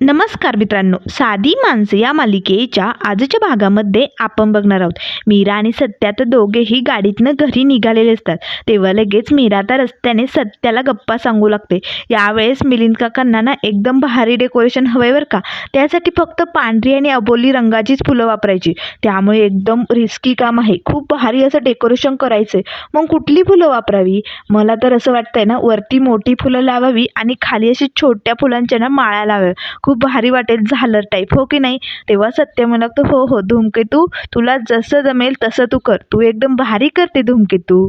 नमस्कार मित्रांनो साधी माणसं या मालिकेच्या आजच्या भागामध्ये आपण बघणार आहोत. मीरा आणि सत्या तर दोघेही गाडीतनं घरी निघालेले असतात. तेव्हा लगेच मीरा तर रस्त्याने सत्याला गप्पा सांगू लागते. यावेळेस मिलिंद काकांना ना एकदम भारी डेकोरेशन हवंय बरं का? त्यासाठी फक्त पांढरी आणि अबोली रंगाचीच फुलं वापरायची. त्यामुळे एकदम रिस्की काम आहे. खूप भारी असं डेकोरेशन करायचं मग कुठली फुलं वापरावी? मला तर असं वाटतंय ना वरती मोठी फुलं लावावी आणि खाली अशी छोट्या फुलांच्या ना माळ्या लावाव्या. खूप भारी वाटेल झालर टाईप हो की नाही? तेव्हा सत्य म्हणतो हो हो धूमकेतू तुला जसं जमेल तसं तू कर. तू एकदम भारी करते धूमकेतू.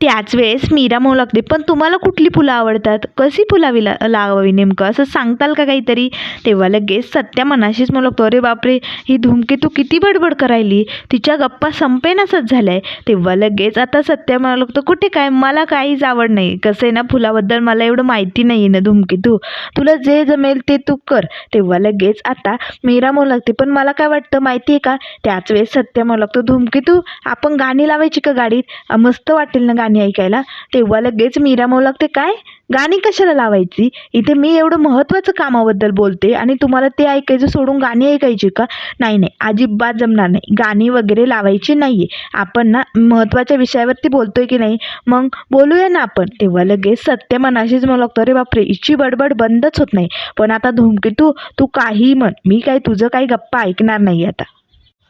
त्याच वेळेस मीरा म्हणू लागते. पण तुम्हाला कुठली फुलं आवडतात? कशी फुलावी ला लावावी नेमकं? असं सांगताल का काहीतरी? तेव्हा लगेच सत्या मनाशीच म्हणू लागतो अरे बापरे ही धूमकेतू किती बडबड करायली? तिच्या गप्पा संपेनासच आहे तेव्हा लगेच आता सत्या म्हणू लागतो कुठे काय? मला काहीच आवड नाही. कसं आहे ना फुलाबद्दल मला एवढं माहिती नाही आहे ना धूमकेतू तुला जे जमेल ते तू कर. तेव्हा लगेच आता मीरा म्हणू लागते पण मला काय वाटतं माहिती आहे का? त्याच वेळेस सत्या म्हणू लागतो धूमकेतू आपण गाणी लावायची का गाडीत? मस्त वाटेल ना गाणी ऐकायला तेव्हा लगेच मीरा म्हणू लागते काय? गाणी कशाला लावायची? इथे मी एवढं महत्त्वाचं कामाबद्दल बोलते आणि तुम्हाला ते ऐकायचं सोडून गाणी ऐकायची का? नाही नाही अजिबात जमणार नाही. गाणी वगैरे लावायची नाही आहे आपण ना महत्त्वाच्या विषयावरती बोलतोय की नाही मग बोलूया ना आपण. तेव्हा लगेच सत्य मनाशीच म्हणू लागतो अरे बापरे इची बडबड बंदच होत नाही. पण आता धूमकेतू तू काही म्हण. मी काय तुझं काही गप्पा ऐकणार नाही आता.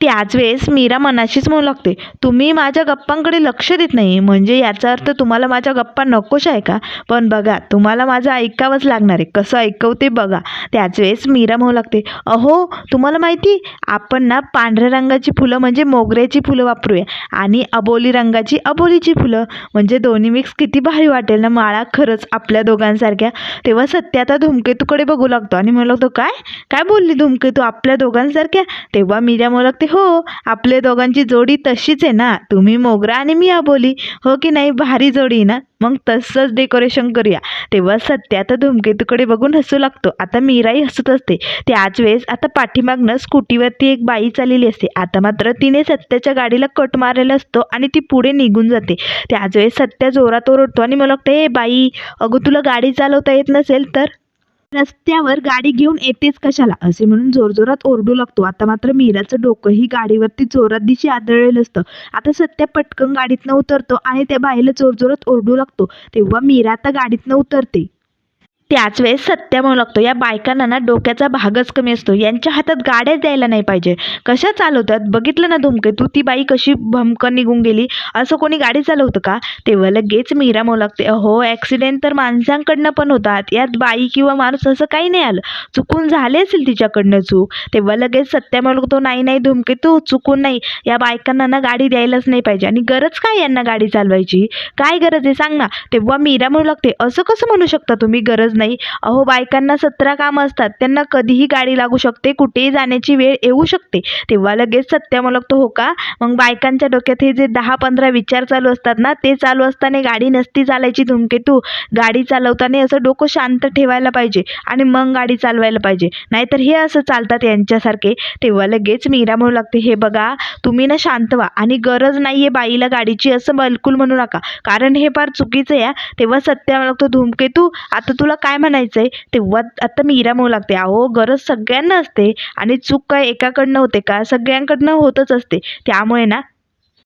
त्याच वेळेस मीरा मनाशीच म्हणू लागते तुम्ही माझ्या गप्पांकडे लक्ष देत नाही म्हणजे याचा अर्थ तुम्हाला माझ्या गप्पा नकोश आहे का? पण बघा तुम्हाला माझं ऐकावंच लागणार आहे कसं ऐकवते बघा. त्याच वेळेस मीरा म्हणू लागते अहो तुम्हाला माहिती आपण ना पांढऱ्या रंगाची फुलं म्हणजे मोगऱ्याची फुलं वापरूया आणि अबोली रंगाची अबोलीची फुलं म्हणजे दोन्ही मिक्स किती भारी वाटेल ना माळा खरंच आपल्या दोघांसारख्या. तेव्हा सत्य आता धूमकेतूकडे बघू लागतो आणि म्हणू लागतो काय? काय बोलली धूमकेतू आपल्या दोघांसारख्या? तेव्हा मीरा म्हणू लागते हो आपल्या दोघांची जोडी तशीच आहे ना? तुम्ही मोगरा आणि मी अबोली हो की नाही? भारी जोडी आहे ना? मग तसंच डेकोरेशन करूया. तेव्हा सत्य आता धूमकेतूकडे बघून हसू लागतो. आता मीराही हसत असते. त्याच वेळेस आता पाठीमागनं स्कूटीवरती एक बाई चाललेली असते. आता मात्र तिने सत्याच्या गाडीला कट मारलेला असतो आणि ती पुढे निघून जाते. त्याच वेळेस सत्या जोरात ओरडतो आणि मला वाटतं हे बाई अगं तुला गाडी चालवता येत नसेल तर? रस्त्यावर गाडी घेऊन येतेच कशाला? असे म्हणून जोरजोरात ओरडू लागतो. आता मात्र मीराचं डोकंही गाडीवरती जोरात दिशी आदळलेलं असतं. आता सत्या पटकन गाडीतनं उतरतो आणि त्या बाईला जोरजोरात ओरडू लागतो. तेव्हा मीरा आता गाडीतनं उतरते. त्याच वेळेस सत्या म्हणू लागतो. या बायकांना ना डोक्याचा भागच कमी असतो. यांच्या हातात गाड्याच द्यायला नाही पाहिजे. कशा चालवतात? बघितलं ना धुमके? तू ती बाई कशी भमकन निघून गेली? असं कोणी गाडी चालवतं का? तेव्हा लगेच मीरा म्हणू लागते अहो ॲक्सिडेंट तर माणसांकडनं पण होतात. यात बाई किंवा माणूस असं काही नाही आलं. चुकून झाले असेल तिच्याकडनं चूक. तेव्हा लगेच सत्या म्हणू लागतो नाही नाही धुमके तू चुकून नाही. या बायकांना ना गाडी द्यायलाच नाही पाहिजे. आणि गरज काय यांना गाडी चालवायची? काय गरज आहे? सांग ना. तेव्हा मीरा म्हणू लागते असं कसं म्हणू शकता तुम्ही? गरज नाही. अहो बायकांना सतरा कामं असतात. त्यांना कधीही गाडी लागू शकते कुठेही जाण्याची वेळ येऊ शकते. तेव्हा लगेच सत्या म्हणू लागतो हो का? मग बायकांच्या डोक्यात हे जे दहा पंधरा विचार चालू असतात ना ते चालू असताना गाडी नसती चालायची धुमकेतू. गाडी चालवताना असं डोकं शांत ठेवायला पाहिजे आणि मग गाडी चालवायला पाहिजे. नाहीतर हे असं चालतात यांच्यासारखे. तेव्हा लगेच मीरा म्हणू लागते हे बघा तुम्ही ना शांत व्हा आणि गरज नाही आहे बाईला गाडीची असं बिलकुल म्हणू नका. कारण हे फार चुकीचं आहे तेव्हा सत्या म्हणू लागतो धुमकेतू आता तुला काय म्हणायचं आहे तेव्हा आता मीरा म्हणू लागते अहो गरज सगळ्यांना असते आणि चूक काय एकाकडनं होते का? सगळ्यांकडनं होतच असते. त्यामुळे ना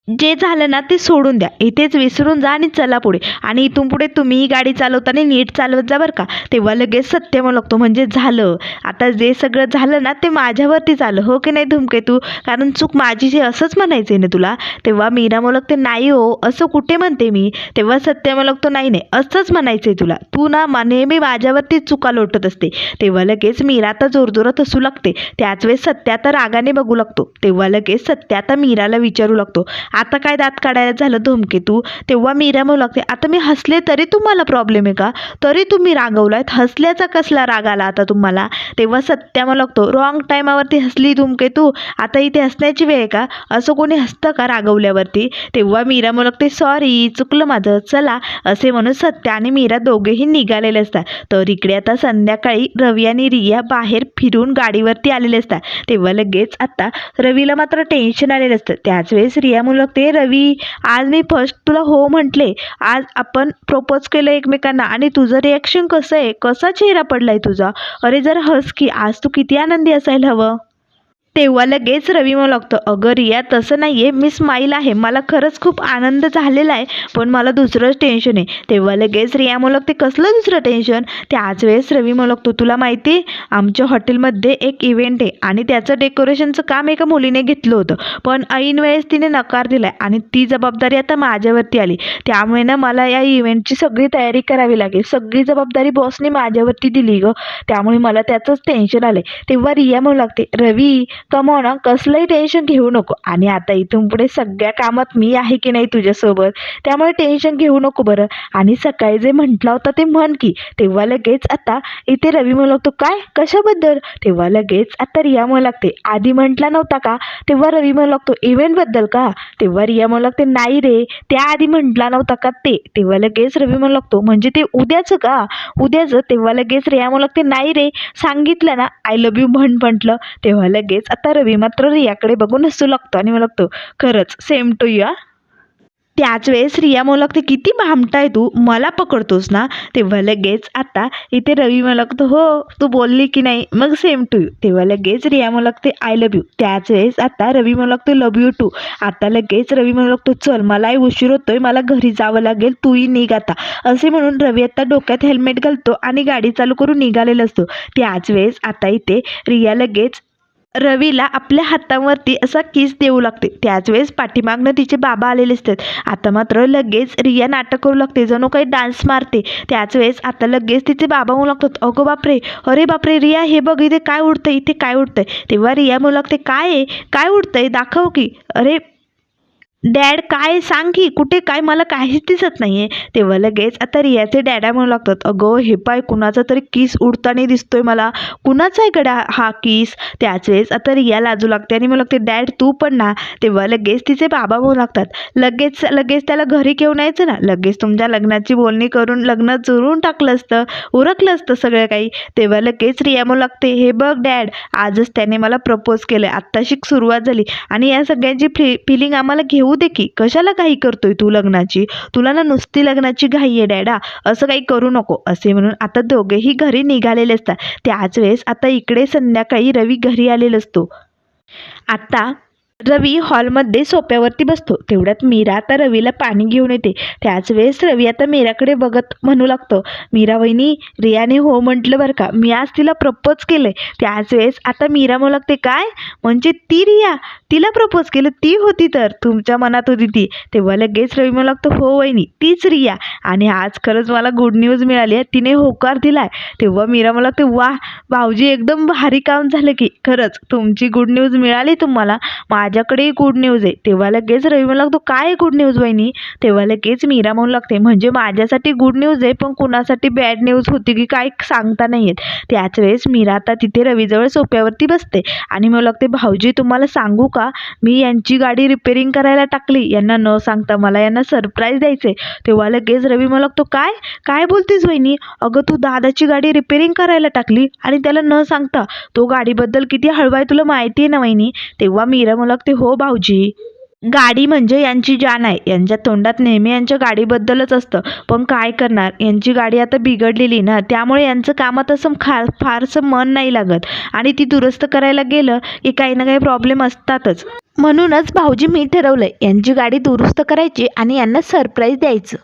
जे झालं ना ते सोडून द्या. इथेच विसरून जा आणि चला पुढे. आणि इथून पुढे तुम्हीही गाडी चालवताना नीट चालवत जा बरं का. तेव्हा लगेच सत्य म्हणू लागतो म्हणजे झालं. आता जे सगळं झालं ना ते माझ्यावरतीच आलं. हो की नाही धुमकेतू कारण चूक माझी जे असंच म्हणायचं आहे ना तुला. तेव्हा मीरा म्हणू लागते नाही हो. असं कुठे म्हणते मी? तेव्हा सत्य म्हणू लागतो नाही नाही. असंच म्हणायचं आहे तुला. तू ना नेहमी माझ्यावरती चुका लोटत असते. तेव्हा लगेच मीरा आता जोरजोरात हसू लागते. त्याच वेळेस सत्या तर रागाने बघू लागतो. तेव्हा लगेच सत्या आता मीराला विचारू लागतो. आता काय दात काढायला झालं धुमकेतू तेव्हा मीरा म्हणू लागते आता मी हसले तरी तुम्हाला प्रॉब्लेम आहे का? तरी तुम्ही रागवलायत. हसल्याचा कसला राग आला आता तुम्हाला? तेव्हा सत्या म्हणू लागतो रॉंग टायमावरती हसली धुमकेतू आता इथे हसण्याची वेळ आहे का? असं कोणी हसतं का रागवल्यावरती? तेव्हा मीरा म्हणू लागते सॉरी चुकलं माझं. चला. असे म्हणून सत्या आणि मीरा दोघेही निघालेले असतात. तर इकडे आता संध्याकाळी रवी आणि रिया बाहेर फिरून गाडीवरती आलेले असतात. तेव्हा लगेच आता रवीला मात्र टेन्शन आलेलं असतं. त्याच वेळेस रिया म्हणू ओळखते रवी आज मी फर्स्ट तुला हो म्हटले. आज आपण प्रपोज केलं एकमेकांना. आणि तुझं रिॲक्शन कसं आहे? कसा चेहरा पडलाय तुझा? अरे जरा हस की आज तू किती आनंदी असायला हवं. तेव्हा लगेच रवी म्हणू लागतो अगं रिया तसं नाही आहे मी स्माईल आहे. मला खरंच खूप आनंद झालेला आहे पण मला दुसरंच टेन्शन आहे. तेव्हा लगेच रिया म्हणू लागते कसलं दुसरं टेन्शन त्याच वेळेस रवी म्हणू लागतो तुला माहिती आहे आमच्या हॉटेलमध्ये एक इव्हेंट आहे आणि त्याचं डेकोरेशनचं काम एका मुलीने घेतलं होतं. पण ऐन वेळेस तिने नकार दिला आहे आणि ती जबाबदारी आता माझ्यावरती आली. त्यामुळे ना मला या इव्हेंटची सगळी तयारी करावी लागेल. सगळी जबाबदारी बॉसने माझ्यावरती दिली गं. त्यामुळे मला त्याचंच टेन्शन आलं तेव्हा रिया म्हणू लागते रवी कमो ना कसलंही टेन्शन घेऊ नको. आणि आता इथून पुढे सगळ्या कामात मी आहे की नाही तुझ्यासोबत त्यामुळे टेन्शन घेऊ नको बरं. आणि सकाळी जे म्हटलं होतं ते म्हण की तेव्हा लगेच आता इथे रवी म्हणू लागतो काय? कशाबद्दल? तेव्हा लगेच आता रिया म्हणू लागते आधी म्हटला नव्हता का? तेव्हा रवी म्हणू लागतो इव्हेंटबद्दल का? तेव्हा रिया म्हणू लागते नाही रे त्याआधी म्हटला नव्हता का ते? तेव्हा लगेच रवी म्हणू लागतो म्हणजे ते उद्याचं का? उद्याचं तेव्हा लगेच रिया म्हणू लागते नाही रे सांगितलं ना आय लव्ह यू म्हण म्हटलं तेव्हा लगेच आता रवी मात्र रियाकडे बघून हसू लागतो आणि मला लागतो खरंच सेम टू या त्याच वेळेस रिया म्हणू लागते किती भामटाय आहे तू मला पकडतोस ना? तेव्हा लगेच आता इथे रवी मला लागतो हो तू बोलली की नाही मग सेम टू यू तेव्हा लगेच रिया मला लागते आय लव्ह यू त्याच वेळेस आता रवी मला लागतो लव्ह यू टू आता लगेच रवी म्हणू लागतो चल मलाही उशीर होतोय मला घरी जावं लागेल तूही निघ आता. असे म्हणून रवी आता डोक्यात हेल्मेट घालतो आणि गाडी चालू करून निघालेला असतो. त्याच वेळेस आता इथे रिया लगेच रवीला आपल्या हातावरती असा किस देऊ लागते. त्याच वेळेस पाठीमागनं तिचे बाबा आलेले असतात. आता मात्र लगेच रिया नाटक करू लागते. जणू काही डान्स मारते. त्याच वेळेस आता लगेच तिचे बाबा म्हणू लागतात. अगो बापरे! अरे बापरे! रिया हे बघ इथे काय उडतं इथे काय उडतंय? तेव्हा रिया म्हणू लागते काय आहे? काय उडतंय? दाखव की. अरे डॅड काय सांग की कुठे काय? मला काहीच दिसत नाही आहे तेव्हा लगेच आता रियाचे डॅडा म्हणू लागतात अगं हे पाय कुणाचा तरी किस उडताना दिसतोय मला. कुणाचा आहे गड्या हा किस? त्याच वेळेस आता रिया लाजू लागते आणि म्हणू लागते डॅड तू पण ना. तेव्हा लगेच तिचे बाबा म्हणू लागतात लगेच लगेच त्याला घरी घेऊन यायचं ना? लगेच तुमच्या लग्नाची बोलणी करून लग्न चुरून टाकलं असतं उरकलं असतं सगळं काही. तेव्हा लगेच रिया म्हणू लागते हे बघ डॅड आजच त्याने मला प्रपोज केलं आत्ताशी सुरुवात झाली आणि या सगळ्यांची फि फिलिंग आम्हाला घेऊ दे की. कशाला काही करतोय तू लग्नाची? तुला ना नुसती लग्नाची घाई आहे डॅडा. असं काही करू नको. असे म्हणून आता दोघेही घरी निघालेले असतात. त्याच वेळेस आता इकडे संध्याकाळी रवी घरी आलेला असतो. आता रवी हॉलमध्ये सोप्यावरती बसतो. तेवढ्यात मीरा आता रवीला पाणी घेऊन येते. त्याच वेळेस रवी आता मीराकडे बघत म्हणू लागतो मीरा वहिनी रियाने हो म्हटलं बरं का. मी आज तिला प्रपोज केलंय. त्याच वेळेस आता मीरा म्हणू लागते काय? म्हणजे ती रिया? तिला प्रपोज केलं? ती होती तर? तुमच्या मनात होती ती. तेव्हा लगेच रवी म्हणू लागतो हो वहिनी तीच रिया. आणि आज खरंच मला गुड न्यूज मिळाली आहे. तिने होकार दिलाय. तेव्हा मीरा म्हणू लागते वा भाऊजी एकदम भारी काम झालं की. खरंच तुमची गुड न्यूज मिळाली तुम्हाला. माझ्याकडेही गुड न्यूज आहे. तेव्हा लगेच रवी म्हणू लागतो काय आहे गुड न्यूज वहिनी तेव्हा लगेच मीरा म्हणू लागते म्हणजे माझ्यासाठी गुड न्यूज आहे पण कुणासाठी बॅड न्यूज होती की काय सांगता नाही येत. त्याच वेळेस मीरा आता तिथे रवीजवळ सोप्यावरती बसते आणि म्हणू लागते भाऊजी तुम्हाला सांगू का? मी यांची गाडी रिपेरिंग करायला टाकली. यांना न सांगता मला यांना सरप्राईज द्यायचे तेव्हा लगेच रवी म्हणू लागतो काय? काय बोलतेस वहिनी अगं तू दादाची गाडी रिपेरिंग करायला टाकली आणि त्याला न सांगता तो गाडीबद्दल किती हळवा आहे तुला माहिती आहे ना वहिनी तेव्हा मीरा म्हणू लागते हो भाऊजी गाडी म्हणजे यांची जान आहे. यांच्या तोंडात नेहमी यांच्या गाडीबद्दलच असतं. पण काय करणार? यांची गाडी आता बिघडलेली ना त्यामुळे यांचं कामात असं खा फारसं मन नाही लागत. आणि ती दुरुस्त करायला गेलं की काही ना काही प्रॉब्लेम असतातच. म्हणूनच भाऊजी मी ठरवलंय यांची गाडी दुरुस्त करायची आणि यांना सरप्राईज द्यायचं.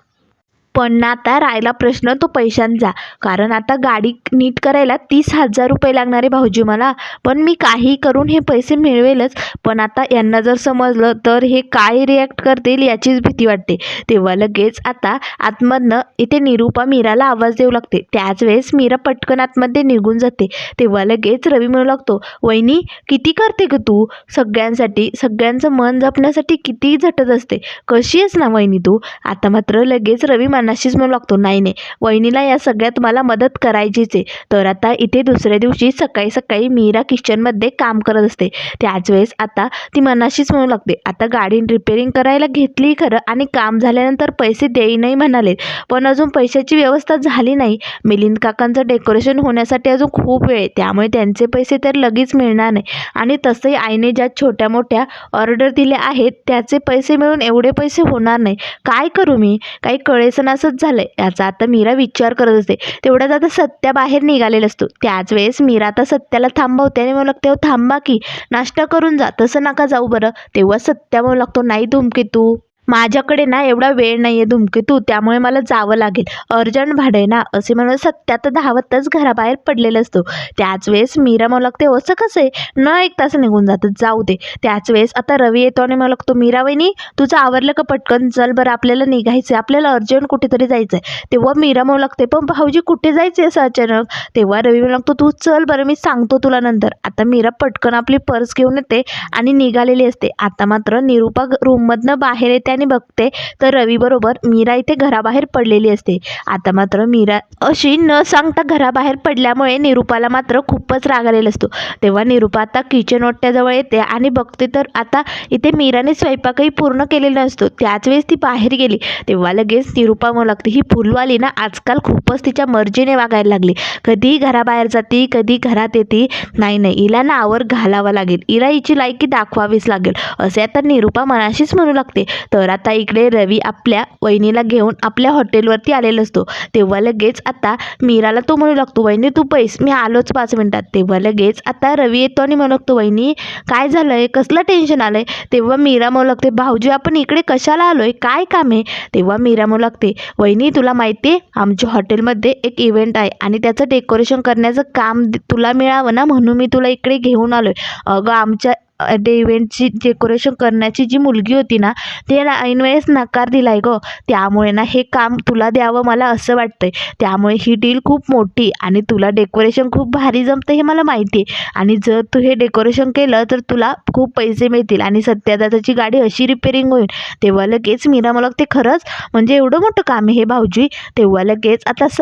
पण आता राहिला प्रश्न तो पैशांचा कारण आता गाडी नीट करायला तीस हजार रुपये लागणार आहे भाऊजी मला. पण मी काही करून हे पैसे मिळवेलच. पण आता यांना जर समजलं तर हे काय रिॲक्ट करतील याचीच भीती वाटते. तेव्हा लगेच आता आतमधनं इथे निरूपा मीराला आवाज देऊ लागते. त्याच वेळेस मीरा पटकन आतमध्ये निघून जाते. तेव्हा लगेच रवी म्हणू लागतो वहिनी किती करते ग तू? सगळ्यांसाठी सगळ्यांचं मन जपण्यासाठी किती झटत असते. कशी आहेस ना वहिनी तू? आता मात्र लगेच रवी मान मनाशीच म्हणू लागतो नाही नाही. वहिनीला या सगळ्यात मला मदत करायचीच आहे. तर आता इथे दुसऱ्या दिवशी सकाळी सकाळी मीरा किचनमध्ये काम करत असते. त्याच वेळेस आता ती मनाशीच म्हणू लागते. आता गाडी रिपेरिंग करायला घेतली खरं आणि काम झाल्यानंतर पैसे देई नाही म्हणाले. पण अजून पैशाची व्यवस्था झाली नाही. मिलिंद काकांचं डेकोरेशन होण्यासाठी अजून खूप वेळ आहे. त्यामुळे त्यांचे पैसे तर लगेच मिळणार नाही. आणि तसंही आईने ज्या छोट्या मोठ्या ऑर्डर दिल्या आहेत त्याचे पैसे मिळून एवढे पैसे होणार नाही. काय करू मी? काही कळेसन असंच झालं आहे याचा आता मीरा विचार करत असते तेवढ्यात आता सत्या बाहेर निघालेला असतो. त्याच वेळेस मीरा आता सत्याला थांबवते आणि मला लागते थांबा की नाश्ता करून जा. तसं नका जाऊ बरं. तेव्हा सत्या म्हणू लागतो नाही धुमके तू माझ्याकडे ना एवढा वेळ नाही आहे धुमके तू त्यामुळे मला जावं लागेल. अर्जंट भाडं आहे ना असे म्हणून सत्यात धावतच घराबाहेर पडलेलं असतो. त्याच वेळेस मीरा मला लागते असं कसं आहे? न एक तास निघून जातं जाऊ दे. त्याच वेळेस आता रवी येतो आणि मला लागतो मीरा वहिनी तुझं आवरलं का पटकन? चल बरं आपल्याला निघायचं आहे आपल्याला अर्जंट कुठेतरी जायचं आहे तेव्हा मीरा मला लागते पण भाऊजी कुठे जायचं आहे असं अचानक? तेव्हा रवी मला लागतो तू चल बरं मी सांगतो तुला नंतर. आता मीरा पटकन आपली पर्स घेऊन येते आणि निघालेली असते. आता मात्र निरूपा रूममधनं बाहेर येते आणि बघते तर रवीबरोबर मीरा इथे घराबाहेर पडलेली असते. आता मात्र मीरा अशी न सांगता घराबाहेर पडल्यामुळे निरूपाला मात्र खूपच राग आलेला असतो. तेव्हा निरूपा आता किचन ओट्याजवळ येते आणि बघते तर आता इथे मीराने स्वयंपाकही पूर्ण केलेला असतो. त्याच वेळेस ती बाहेर गेली. तेव्हा लगेच निरूपा म्हणू लागते ही फुलवाली ना आजकाल खूपच तिच्या मर्जीने वागायला लागली. कधीही घराबाहेर जाते कधी घरात येते. नाही नाही हिला ना आवर घालावं लागेल. हिला हिची लायकी दाखवावीच लागेल. असे आता निरूपा मनाशीच म्हणू लागते. तर आता इकडे रवी आपल्या वहिनीला घेऊन आपल्या हॉटेलवरती आलेला असतो. तेव्हा लगेच आता मीराला तो म्हणू लागतो वहिनी तू पैस मी आलोच पाच मिनटात. तेव्हा लगेच आता रवी येतो आणि म्हणू लागतो वहिनी काय झालं आहे कसलं टेन्शन आलं आहे तेव्हा मीरा म्हणू लागते भाऊजी आपण इकडे कशाला आलो आहे काय काम आहे? तेव्हा मीरा म्हणू लागते वहिनी तुला माहिती आहे आमच्या हॉटेलमध्ये एक इव्हेंट आहे आणि त्याचं डेकोरेशन करण्याचं काम तुला मिळावं ना म्हणून मी तुला इकडे घेऊन आलो आहे अगं आमच्या डे इव्हेंटची डेकोरेशन करण्याची जी मुलगी होती ना तिला ऐनवेळेस नकार दिलाय गं. त्यामुळे ना हे काम तुला द्यावं मला असं वाटतंय. त्यामुळे ही डील खूप मोठी आणि तुला डेकोरेशन खूप भारी जमतं हे मला माहिती आहे. आणि जर तू हे डेकोरेशन केलं तर तुला खूप पैसे मिळतील आणि सत्यादाताची गाडी अशी रिपेरिंग होईल. तेव्हा लगेच मीरा मला ते खरंच म्हणजे एवढं मोठं काम आहे हे भाऊजी. तेव्हा लगेच आता स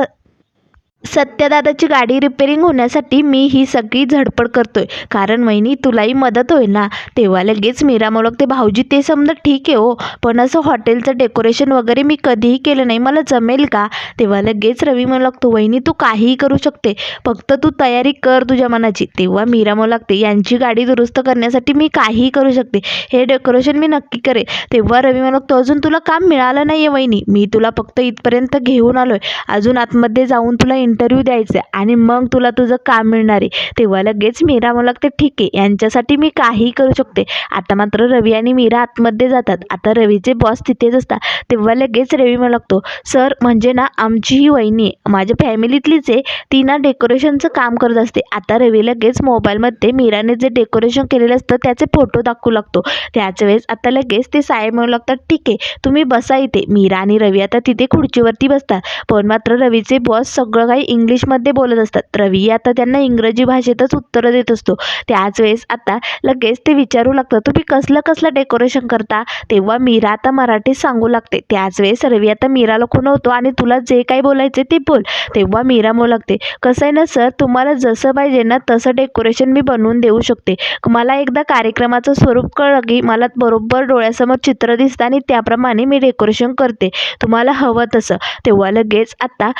सत्यदादाची गाडी रिपेरिंग होण्यासाठी मी ही सगळी झडपड करतोय. कारण वहिनी तुलाही मदत होईल ना? तेव्हा लगेच मीरा म्हणत ते भाऊजी ते समजा ठीक आहे हो. पण असं हॉटेलचं डेकोरेशन वगैरे मी कधीही केलं नाही. मला जमेल का? तेव्हा लगेच रवी म्हणू लागतो वहिनी तू काहीही करू शकते. फक्त तू तयारी कर तुझ्या मनाची. तेव्हा मीरा म्हणू लागते यांची गाडी दुरुस्त करण्यासाठी मी काहीही करू शकते. हे डेकोरेशन मी नक्की करेन तेव्हा रवी मला लागतो अजून तुला काम मिळालं नाही आहे वहिनी. मी तुला फक्त इथपर्यंत घेऊन आलो आहे अजून आतमध्ये जाऊन तुला इंटरव्ह्यू द्यायचा आहे. आणि मग तुला तुझं काम मिळणार आहे. तेव्हा लगेच मीरा मला लागते ठीक आहे. यांच्यासाठी मी काहीही करू शकते. आता मात्र रवी आणि मीरा आतमध्ये जातात. आता रवीचे बॉस तिथेच असतात. तेव्हा लगेच रवी म्हणू लागतो सर म्हणजे ना आमची ही वहिनी माझ्या फॅमिलीतलीच आहे. ती ना डेकोरेशनचं काम करत असते. आता रवी लगेच मोबाईलमध्ये मीराने जे डेकोरेशन केलेलं असतं त्याचे फोटो दाखवू लागतो. त्याच वेळेस आता लगेच ते साहेब म्हणू लागतात ठीक आहे तुम्ही बसा इथे. मीरा आणि रवी आता तिथे खुर्चीवरती बसतात. पण मात्र रवीचे बॉस सगळं काही इंग्लिशमध्ये बोलत असतात. रवी आता त्यांना इंग्रजी भाषेतच उत्तरं देत असतो. त्याच वेळेस आता लगेच ते विचारू लागतं तुम्ही कसलं कसलं डेकोरेशन करता? तेव्हा मीरा आता मराठीत सांगू लागते. त्याच वेळेस रवी आता मीराला खुणवतो आणि तुला जे काही बोलायचे ते बोल. तेव्हा मीरा म्हणू लागते कसं आहे ना सर तुम्हाला जसं पाहिजे ना तसं डेकोरेशन मी बनवून देऊ शकते. मला एकदा कार्यक्रमाचं स्वरूप कळलं की मला बरोबर डोळ्यासमोर चित्र दिसतं आणि त्याप्रमाणे मी डेकोरेशन करते. तुम्हाला हवं तसं. तेव्हा लगेच आता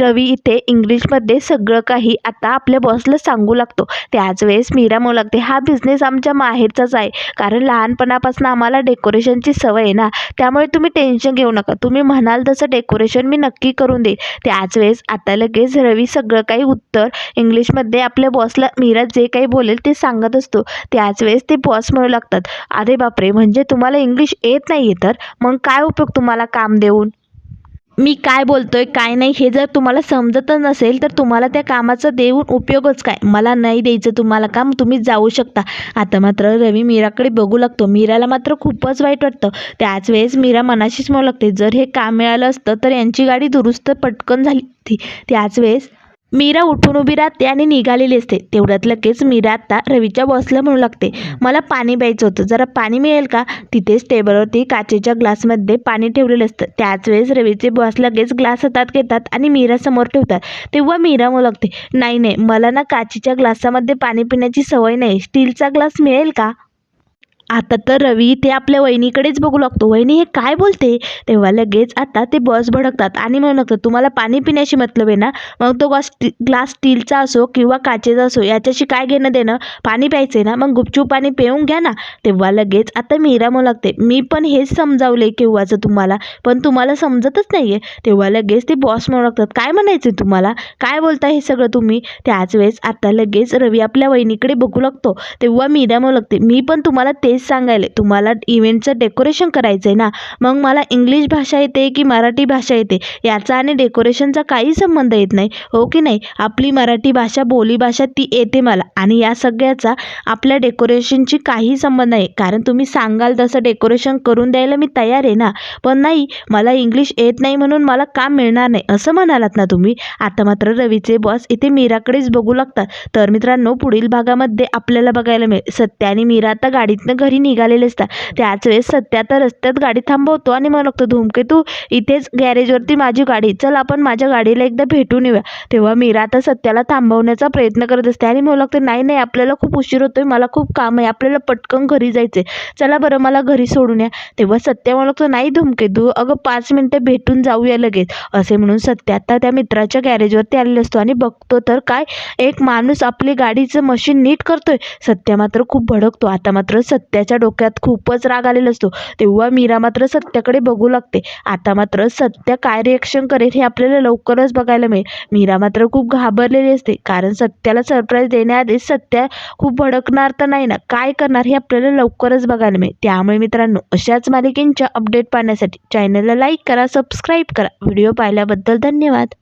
रवी इथे इंग्लिशमध्ये सगळं काही आता आपल्या बॉसला सांगू लागतो. त्याच वेळेस मीरा म्हणू लागते हा बिझनेस आमच्या माहेरचाच आहे. कारण लहानपणापासून आम्हाला डेकोरेशनची सवय आहे ना. त्यामुळे तुम्ही टेन्शन घेऊ नका. तुम्ही म्हणाल तसं डेकोरेशन मी नक्की करून देईल त्याच वेळेस आता लगेच रवी सगळं काही उत्तर इंग्लिशमध्ये आपल्या बॉसला मीरा जे काही बोलेल ते सांगत असतो. त्याच वेळेस ते बॉस म्हणू लागतात अरे बापरे! म्हणजे तुम्हाला इंग्लिश येत नाही आहे तर? मग काय उपयोग तुम्हाला काम देऊन? मी काय बोलतोय काय नाही हे जर तुम्हाला समजतच नसेल तर तुम्हाला त्या कामाचं देऊन उपयोगच काय? मला नाही द्यायचं तुम्हाला काम तुम्ही जाऊ शकता. आता मात्र रवी मीराकडे बघू लागतो. मीराला मात्र खूपच वाईट वाटतं. त्याच वेळेस मीरा मनाशीच म्हणू लागते जर हे काम मिळालं असतं तर यांची गाडी दुरुस्त पटकन झाली होती. त्याच वेळेस मीरा उठून उभी राहते आणि निघालेली असते. तेवढ्यात लगेच मीरा आता रवीच्या बॉसला म्हणू लागते. मला पाणी प्यायचं होतं. जरा पाणी मिळेल का? तिथेच टेबलवरती काचेच्या ग्लासमध्ये पाणी ठेवलेलं असतं. त्याच वेळेस रवीचे बॉस लगेच ग्लास हातात घेतात आणि मीरा समोर ठेवतात. तेव्हा मीरा म्हणू लागते नाही नाही मला ना काचेच्या ग्लासामध्ये पाणी पिण्याची सवय नाही. स्टीलचा ग्लास मिळेल का? आता तर रवी ते आपल्या वहिनीकडेच बघू लागतो. वहिनी हे काय बोलते? तेव्हा लगेच आता ते बॉस भडकतात आणि म्हणू लागतात तुम्हाला पाणी पिण्याशी मतलब आहे ना? मग तो ग्लास ग्लास स्टीलचा असो किंवा काचेचा असो याच्याशी काय घेणं देणं? पाणी प्यायचं आहे ना? मग गुपचूप पाणी पिऊन घ्या ना. तेव्हा लगेच आता मीरा म्हणू लागते मी पण हेच समजावले केव्हाचं तुम्हाला? पण तुम्हाला समजतच नाही आहे तेव्हा लगेच ते बॉस म्हणू लागतात काय म्हणायचं तुम्हाला? काय बोलता हे सगळं तुम्ही? त्याच वेळेस आता लगेच रवी आपल्या वहिनीकडे बघू लागतो. तेव्हा मीरा म्हणू लागते मी पण तुम्हाला तेच सांगायले तुम्हाला इव्हेंटचं डेकोरेशन करायचं आहे ना मग मला इंग्लिश भाषा येते की मराठी भाषा येते? याचा आणि डेकोरेशनचा काही संबंध येत नाही हो की नाही? आपली मराठी भाषा बोलीभाषा ती येते मला. आणि या सगळ्याचा आपल्या डेकोरेशनची काही संबंध नाही. कारण तुम्ही सांगाल तसं डेकोरेशन करून द्यायला मी तयार आहे ना. पण नाही मला इंग्लिश येत नाही म्हणून मला काम मिळणार नाही. असं म्हणालात ना तुम्ही? आता मात्र रवीचे बॉस इथे मीराकडेच बघू लागतात. तर मित्रांनो पुढील भागामध्ये आपल्याला बघायला मिळेल. सत्या आणि मीरा आता गाडीतनं घरी निघालेले असतात. त्याच वेळेस सत्या तर रस्त्यात गाडी थांबवतो आणि मग लागतो धूमकेतू इथेच गॅरेजवरती माझी गाडी चल आपण माझ्या गाडीला एकदा भेटून येऊया. तेव्हा मीरा आता सत्याला थांबवण्याचा प्रयत्न करत असते आणि मग लागतं नाही नाही आपल्याला खूप उशीर होतोय मला खूप काम आहे आपल्याला पटकन घरी जायचंय. चला बरं मला घरी सोडून या. तेव्हा सत्या मला लागतो नाही धूमकेतू अगं पाच मिनटं भेटून जाऊया लगेच. असे म्हणून सत्या आता त्या मित्राच्या गॅरेजवरती आलेला असतो आणि बघतो तर काय एक माणूस आपली गाडीचं मशीन नीट करतोय? सत्या मात्र खूप भडकतो. आता मात्र सत्याच्या डोक्यात खूपच राग आलेला असतो. तेव्हा मीरा मात्र सत्याकडे बघू लागते. आता मात्र सत्य काय रिॲक्शन करेल हे आपल्याला लवकरच बघायला मिळेल. मीरा मात्र खूप घाबरलेली असते. कारण सत्याला सरप्राईज देण्याआधीच सत्या खूप भडकणार तर नाही ना? काय करणार हे आपल्याला लवकरच बघायला मिळेल. त्यामुळे मित्रांनो अशाच मालिकेंच्या अपडेट पाहण्यासाठी चॅनलला लाईक करा सबस्क्राईब करा. व्हिडिओ पाहिल्याबद्दल धन्यवाद.